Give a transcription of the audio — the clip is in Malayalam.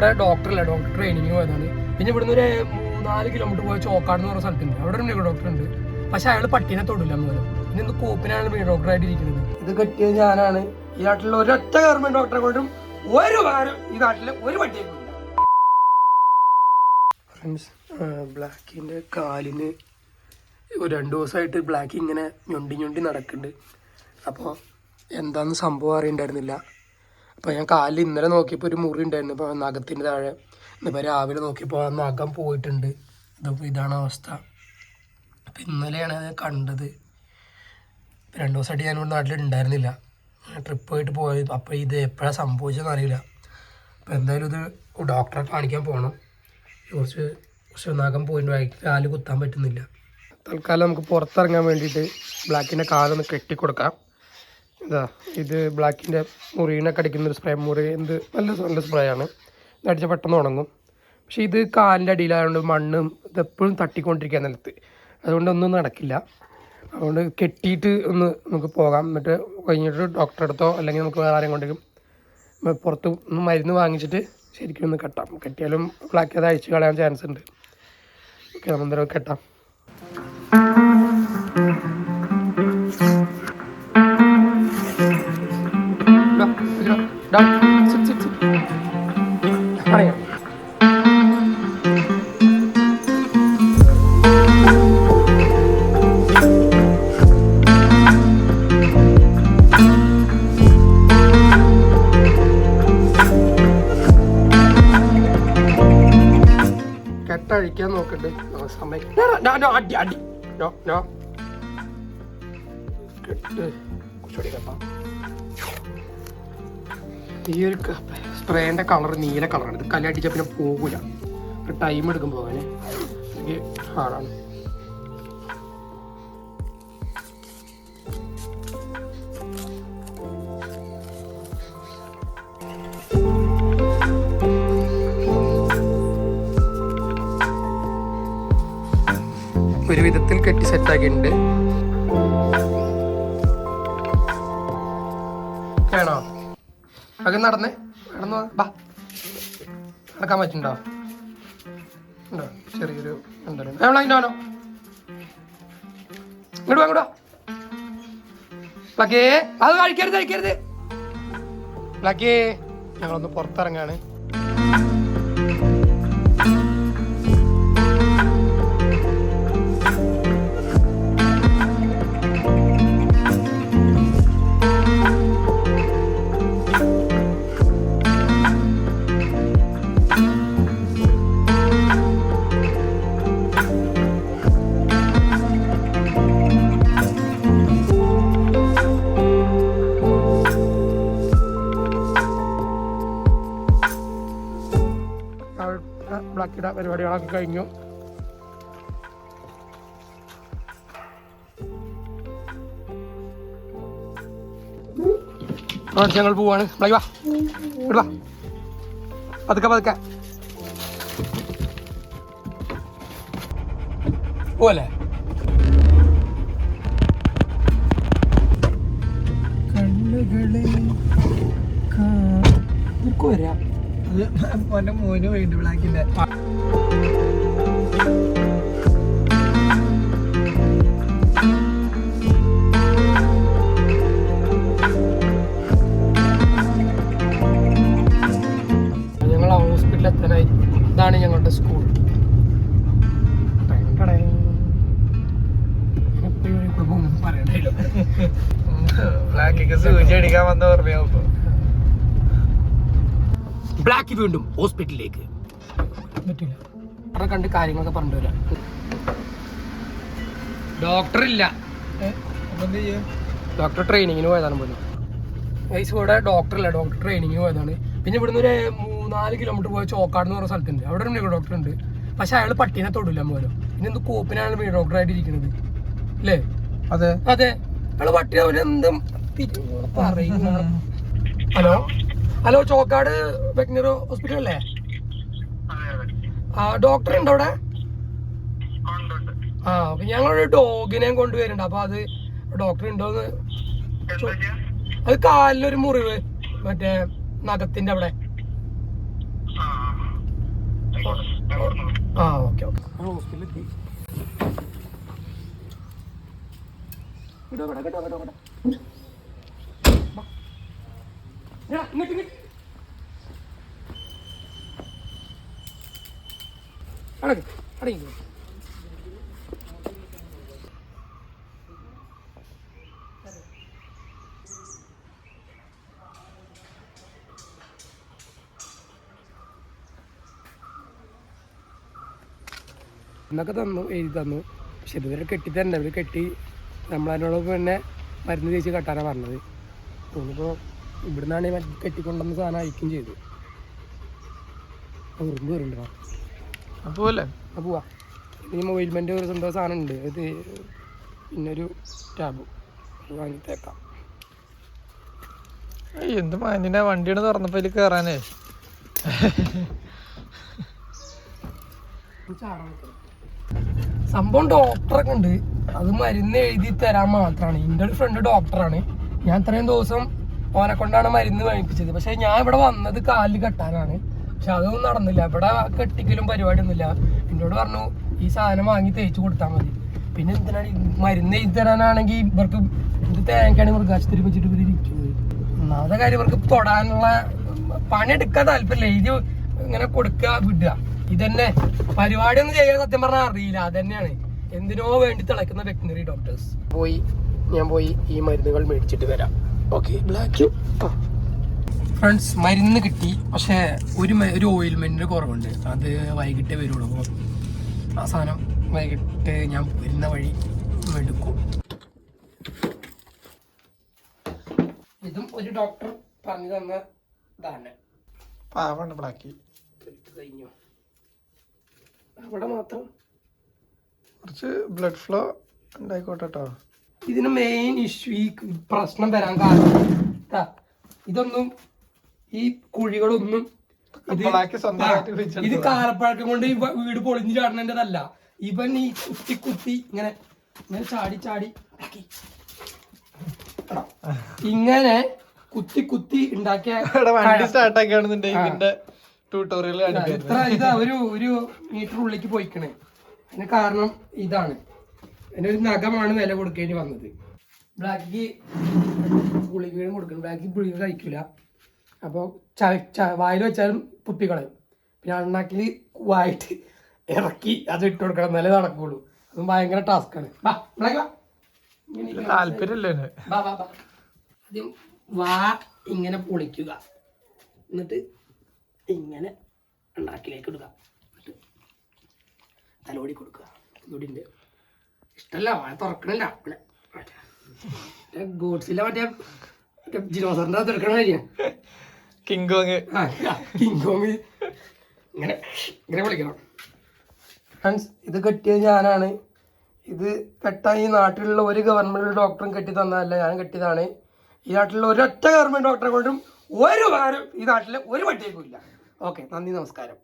ഇവിടെ ഡോക്ടറല്ല ഡോക്ടർ ട്രെയിനിങ് പോയതാണ്. പിന്നെ ഇവിടുന്ന് ഒരു മൂന്നാൽ കിലോമീറ്റർ പോയ ചോക്കാട് എന്ന് പറഞ്ഞ സ്ഥലത്തുണ്ട്. അവിടെ ഒരു മൃഗ ഡോക്ടർ ഉണ്ട്. പക്ഷെ അയാൾ പട്ടീനെ തൊടില്ല പിന്നെ ഇന്ന് കോപ്പിനാണ് മൃഗ ഡോക്ടറായിട്ട് ഇരിക്കുന്നത് ഇത് കെട്ടിയത് ഞാനാണ്. ഈ നാട്ടിലുള്ള ഒരൊറ്റ ഗവൺമെന്റ് ഡോക്ടറെ കൊണ്ടും ഒരു ഉപകാരം ഈ നാട്ടിലെ ഒരു പട്ടിയെ ഫ്രണ്ട്സ് ബ്ലാക്കിന്റെ കാലിന് ഒരു രണ്ട് ദിവസമായിട്ട് ബ്ലാക്ക് ഇങ്ങനെ ഞൊണ്ടി ഞൊണ്ടി നടക്കുന്നുണ്ട്. അപ്പോൾ എന്താന്ന് സംഭവം അറിയണ്ടായിരുന്നില്ല. അപ്പോൾ ഞാൻ കാലിൽ ഇന്നലെ നോക്കിയപ്പോൾ ഒരു മുറി ഉണ്ടായിരുന്നു. ഇപ്പോൾ നഖത്തിന്റെ താഴെ. ഇന്നിപ്പോൾ രാവിലെ നോക്കിയപ്പോൾ ആ നഖം പോയിട്ടുണ്ട്. ഇതിപ്പോൾ ഇതാണ് അവസ്ഥ. അപ്പോൾ ഇന്നലെയാണ് അത് കണ്ടത്. രണ്ട് ദിവസമായിട്ട് ഞാൻ ഇവിടെ നാട്ടിൽ ഉണ്ടായിരുന്നില്ല. ട്രിപ്പ് പോയിട്ട് പോയത്. അപ്പോൾ ഇത് എപ്പോഴാണ് സംഭവിച്ചതെന്ന് അറിയില്ല. അപ്പോൾ എന്തായാലും ഇത് ഡോക്ടറെ കാണിക്കാൻ പോകണം കുറച്ച് കുറച്ച് നഖം പോയിട്ട് വൈകി കാൽ കുത്താൻ പറ്റുന്നില്ല. തൽക്കാലം നമുക്ക് പുറത്തിറങ്ങാൻ വേണ്ടിയിട്ട് ബ്ലാക്കിന്റെ കാലൊന്ന് കെട്ടിക്കൊടുക്കാം. ഇതാ ഇത് ബ്ലാക്കിന്റെ മുറിയിനൊക്കെ അടിക്കുന്ന ഒരു സ്പ്രേ മുറി. എന്ത് നല്ല നല്ല സ്പ്രേ ആണ്. ഇത് അടിച്ചാൽ പെട്ടെന്ന് ഉണങ്ങും. പക്ഷേ ഇത് കാലിന്റെ അടിയിലായതുകൊണ്ട് മണ്ണും ഇതെപ്പോഴും തട്ടിക്കൊണ്ടിരിക്കുക നിലത്ത്. അതുകൊണ്ട് ഒന്നും നടക്കില്ല. അതുകൊണ്ട് കെട്ടിയിട്ട് ഒന്ന് നമുക്ക് പോകാം. എന്നിട്ട് കഴിഞ്ഞിട്ട് ഡോക്ടറെ അടുത്തോ അല്ലെങ്കിൽ നമുക്ക് വേറെ ആരെയും കൊണ്ടെങ്കിലും പുറത്ത് ഒന്ന് മരുന്ന് വാങ്ങിച്ചിട്ട് ശരിക്കും ഒന്ന് കെട്ടാം. കെട്ടിയാലും ബ്ലാക്ക് അത് അഴിച്ച് കളയാൻ ചാൻസ് ഉണ്ട്. ഓക്കെ നമ്മൾ എന്തായാലും കെട്ടാം. പറയാം. കെട്ടഴിക്കാൻ നോക്കണ്ട് ആ, സമയം. അടി അടി. നോ നോ കെട്ട്. കുറച്ചുകൂടി കെട്ടാം. ഈ ഒരു സ്പ്രേന്റെ കളർ നീല കളറാണ് ഇത് കല്ലടിച്ച പിന്നെ പോകില്ല ടൈം എടുക്കും അങ്ങനെ എനിക്ക് ഹാർഡാണ് ഒരു വിധത്തിൽ കെട്ടി സെറ്റാക്കിയിട്ടുണ്ട് വേണോ? ഒക്കെ നടന്നേ. നടന്നു. ബാ. നടക്കാൻ പറ്റുന്നുണ്ടോ? ഉണ്ടോ? ചെറിയൊരു എന്തായാലും ഇങ്ങോട്ടോ ഇങ്ങോട്ട് വാ, ഇങ്ങോട്ട് വാ. പ്ലക്കേ അത് കഴിക്കരുത് കഴിക്കരുത്. പ്ലക്കേ ഞങ്ങളൊന്ന് പുറത്തിറങ്ങാണ്. ബ്ലാക്കിയുടെ പരിപാടികളൊക്കെ കഴിഞ്ഞു. ഞങ്ങൾ പോവാണ്. വാ വാ. പതുക്കെ പതുക്കെ. പോലെ കണ്ണുകളെ വരാം. മോന്റെ മോന് വേണ്ടി ബ്ലാക്കിന്റെ ഞങ്ങൾ ഹോസ്പിറ്റലിൽ എത്താനായി ഇതാണ് ഞങ്ങളുടെ സ്കൂൾ. ബ്ലാക്കിക്ക് സൂചി അടിക്കാൻ വന്ന ഓർമ്മയാവും ബ്ലാക്ക് വീണ്ടും ഹോസ്പിറ്റലിലേക്ക്. പറ്റില്ല. അവിടെ കണ്ട് കാര്യങ്ങളൊക്കെ പറഞ്ഞു വരാം ഡോക്ടർ ഇല്ല ഡോക്ടർ ട്രെയിനിങ്ങിന് പോയതാണ് പോലും വയസ്സ് ഇവിടെ ഡോക്ടർ ഇല്ല ഡോക്ടർ ട്രെയിനിങ്ങിന് പോയതാണ്. പിന്നെ ഇവിടുന്ന് ഒരു മൂന്നാൽ കിലോമീറ്റർ പോയ ചോക്കാട് എന്ന് പറഞ്ഞ സ്ഥലത്തുണ്ട്. അവിടെ ഒരു മൃഗ ഡോക്ടർ ഉണ്ട്. പക്ഷെ അയാൾ പട്ടീനെ തൊടില്ല പോലും പിന്നെ എന്ത് കോപ്പിനാണ് മൃഗ ഡോക്ടറായിട്ട് ഇരിക്കുന്നത് അല്ലേ അതെ. അതെ. അയാൾ പട്ടി അവരെന്തും പറയുന്ന hello? Hello Chokkad veterinary hospital അല്ലേ ആ ഡോക്ടർ ഉണ്ടോ അവിടെ? ആ അപ്പൊ ഞങ്ങളൊരു ഡോഗിനെയും കൊണ്ടുവരുന്നുണ്ട്. അപ്പൊ അത് ഡോക്ടർ ഉണ്ടോന്ന് അത് കാലിലൊരു മുറിവ് മറ്റേ നഖത്തിന്റെ അവിടെ. ആ ഓക്കെ ഓക്കെ. ഹോസ്പിറ്റലിലെത്തി. കേട്ടോ ഇങ്ങോട്ട് ഇങ്ങോട്ട്. അടങ്ങി അടങ്ങി. എന്നൊക്കെ തന്നു എഴുതി തന്നു. പക്ഷെ ഇതുവരെ കെട്ടി തന്നെ ഇവർ കെട്ടി നമ്മളതിനോട് പിന്നെ മരുന്ന് തേച്ച് കെട്ടാനാണ് പറഞ്ഞത്. തോന്നിപ്പോൾ ഇവിടുന്നാണ് കെട്ടിക്കൊണ്ടുവന്ന സാധനം അയക്കുകയും ചെയ്തു. ഉറുമ്പ് വരുന്നുണ്ടോ അപ്പൊ അല്ലേ അപ്പോൾ പോവാ ഈ മൊബൈൽമെന്റ് ഒരു സ്വന്തം സാധനം ഉണ്ട് അത് പിന്നൊരു ടാബ് അത് വാങ്ങി തേക്കാം ഏയ് എന്ത് മാന്യനാ. വണ്ടിയാണ് തുറന്നപ്പോ ഇതിൽ കേറാനേ. സംഭവം ഡോക്ടറൊക്കെ ഉണ്ട് അത് മരുന്ന് എഴുതി തരാൻ മാത്രമാണ് എന്റെ ഒരു ഫ്രണ്ട് ഡോക്ടറാണ് ഞാൻ ഇത്രയും ദിവസം ഓനെ കൊണ്ടാണ് മരുന്ന് വാങ്ങിപ്പിച്ചത്. പക്ഷെ ഞാൻ ഇവിടെ വന്നത് കാലിൽ കെട്ടാനാണ്. പക്ഷെ അതൊന്നും നടന്നില്ല. ഇവിടെ കെട്ടിക്കലും പരിപാടി ഒന്നുമില്ല എന്നോട് പറഞ്ഞു ഈ സാധനം വാങ്ങി തേച്ചു കൊടുത്താൽ മതി. പിന്നെ എന്തിനാണ് മരുന്ന് എഴുതി തരാനാണെങ്കിൽ ഇവർക്ക് ഇത് തേങ്ങയാണ് മൃഗാശുപത്രി വെച്ചിട്ട് ഇവർ ഇരിക്കുന്നത്. ഒന്നാമത്തെ കാര്യം ഇവർക്ക് തൊടാനുള്ള പണിയെടുക്കാൻ താല്പര്യമില്ല. എഴുതി ഇങ്ങനെ കൊടുക്കുക വിടുക. ഇതന്നെ. പരിപാടിയൊന്നും ചെയ്യാൻ സത്യം പറഞ്ഞാൽ അറിയില്ല. അതന്നെയാണ്. എന്തിനോ വേണ്ടി തിളക്കുന്ന വെറ്റിനറി ഡോക്ടേഴ്സ് പോയി. ഞാൻ പോയി ഈ മരുന്നുകൾ മേടിച്ചിട്ട് വരാം. ഓക്കെ ബ്ലാക്ക് ഫ്രണ്ട്സ് മരുന്ന് കിട്ടി. പക്ഷേ ഒരു ഒരു ഓയിൽമെന്റിന് കുറവുണ്ട്. അത് വൈകിട്ടേ വരുള്ളൂ. അപ്പോൾ ആ സാധനം വൈകിട്ട് ഞാൻ വരുന്ന വഴി എടുക്കും. ഇതും ഒരു ഡോക്ടർ പറഞ്ഞു തന്ന ഇതാണ്. പാവാണ് ബ്ലാക്കി കഴിഞ്ഞു. അവിടെ മാത്രം. കുറച്ച് ബ്ലഡ് ഫ്ലോ ഉണ്ടായിക്കോട്ടെ കേട്ടോ ഇതിന് മെയിൻ ഇഷ്യൂ ഈ പ്രശ്നം വരാൻ കാരണം. ഇതൊന്നും ഈ കുഴികളൊന്നും ഇത് ഇത് കാലപ്പഴക്കം കൊണ്ട് ഈ വീട് പൊളിഞ്ഞു ചാടണേണ്ടതല്ല ഇവൻ ഈ കുത്തി കുത്തി ഇങ്ങനെ ഇങ്ങനെ ചാടി ചാടി. ഇങ്ങനെ കുത്തി കുത്തി ഉണ്ടാക്കിയ വണ്ടി സ്റ്റാർട്ട് ഇതിന്റെ ട്യൂട്ടോറിയൽ ഇതാ, ഇത്ര ഇതാ ഒരു ഒരു മീറ്റർ ഉള്ളിലേക്ക് പോയിക്കണേ. അതിന് കാരണം ഇതാണ്. അതിന് ഒരു നഖമാണ് വില കൊടുക്കേണ്ടി വന്നത്. ബ്ലാക്കിക്ക് ഗുളികയും കൊടുക്കണം. ബ്ലാക്ക് ഗുളിക കഴിക്കില്ല അപ്പോൾ വായിൽ വെച്ചാലും തുപ്പിക്കളയും. പിന്നെ അണ്ണാക്കിൽ വായിട്ട് ഇറക്കി അത് ഇട്ട് കൊടുക്കണം എന്നാലേ നടക്കുള്ളൂ. അതും ഭയങ്കര ടാസ്ക്കാണ്. താല്പര്യമില്ലേ ആദ്യം വാ ഇങ്ങനെ പൊളിക്കുക. എന്നിട്ട് ഇങ്ങനെ ഉണ്ടാക്കിലേക്ക് ഇടുക. എന്നിട്ട് തലോടി കൊടുക്കുക. ഉണ്ട് ഇഷ്ടമല്ല വാഴ തുറക്കണില്ല. മറ്റേ ഗോഡ്സില്ല മറ്റേ മറ്റേ ജിനോസറിന്റെ അത് എടുക്കണ കാര്യം കിങ് കോങ് കിങ് കോങ് ഇങ്ങനെ ഇങ്ങനെ വിളിക്കണം. ഫ്രണ്ട്സ് ഇത് കെട്ടിയത് ഞാനാണ്. ഇത് കെട്ടാൻ ഈ നാട്ടിലുള്ള ഒരു ഗവൺമെന്റ് ഡോക്ടറും കെട്ടി തന്നതല്ല ഞാൻ കെട്ടിയതാണ്. ഈ നാട്ടിലുള്ള ഒരൊറ്റ ഗവൺമെന്റ് ഡോക്ടറെ കൊണ്ടും ഒരു വാരം ഈ നാട്ടിലെ ഒരു പട്ടിയേക്കും ഇല്ല. ഓക്കെ നന്ദി നമസ്കാരം.